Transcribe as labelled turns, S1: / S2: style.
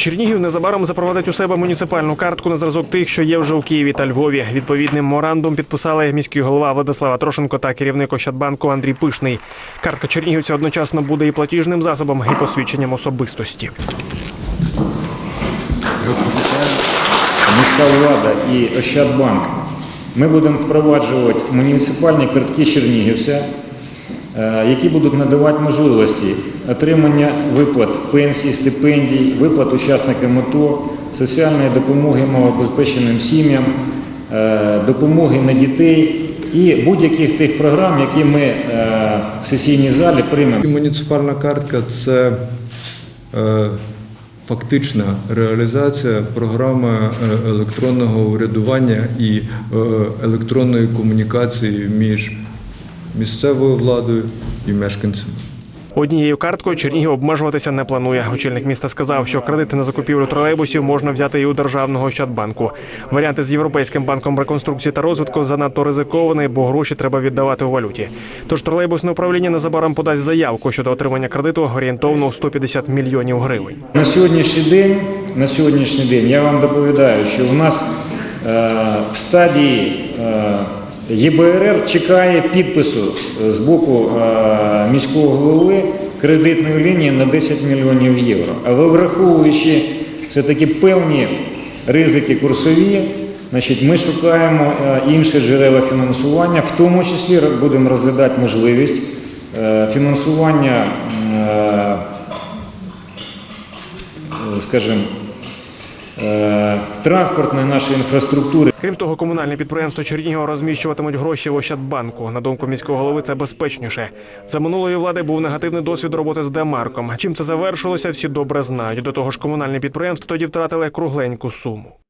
S1: Чернігів незабаром запровадить у себе муніципальну картку на зразок тих, що є вже у Києві та Львові. Відповідним меморандум підписали міський голова Владислава Трошенко та керівник Ощадбанку Андрій Пишний. Картка чернігівця одночасно буде і платіжним засобом, і посвідченням особистості.
S2: міська влада і Ощадбанк, ми будемо впроваджувати муніципальні картки Чернігівця, які будуть надавати можливості отримання виплат пенсій, стипендій, виплат учасникам АТО, соціальної допомоги малозабезпеченим сім'ям, е, допомоги на дітей і будь-яких тих програм, які ми е, в сесійній залі приймемо.
S3: Муніципальна картка це е, фактична реалізація програми е, електронного урядування і е, електронної комунікації між місцевою владою і мешканцями.
S1: Однією карткою Чернігів обмежуватися не планує. Очільник міста сказав, що кредити на закупівлю тролейбусів можна взяти і у державного Ощадбанку. Варіанти з Європейським банком реконструкції та розвитку занадто ризиковані, бо гроші треба віддавати у валюті. Тож тролейбусне управління незабаром подасть заявку щодо отримання кредиту орієнтовно у 150 мільйонів гривень.
S2: На сьогоднішній день, на сьогоднішній день я вам доповідаю, що у нас е, в стадії е, ЄБРР чекає підпису з боку е, міського голови кредитної лінії на 10 мільйонів євро. Але враховуючи все-таки певні ризики курсові, значить, ми шукаємо е, інші джерела фінансування, в тому числі будемо розглядати можливість е, фінансування. е, скажімо, е, транспортної нашої інфраструктури.
S1: Крім того, комунальне підприємство Чернігова розміщуватимуть гроші в Ощадбанку. На думку міського голови, це безпечніше. За минулої влади був негативний досвід роботи з Демарком. Чим це завершилося, всі добре знають. До того ж, комунальне підприємство тоді втратили кругленьку суму.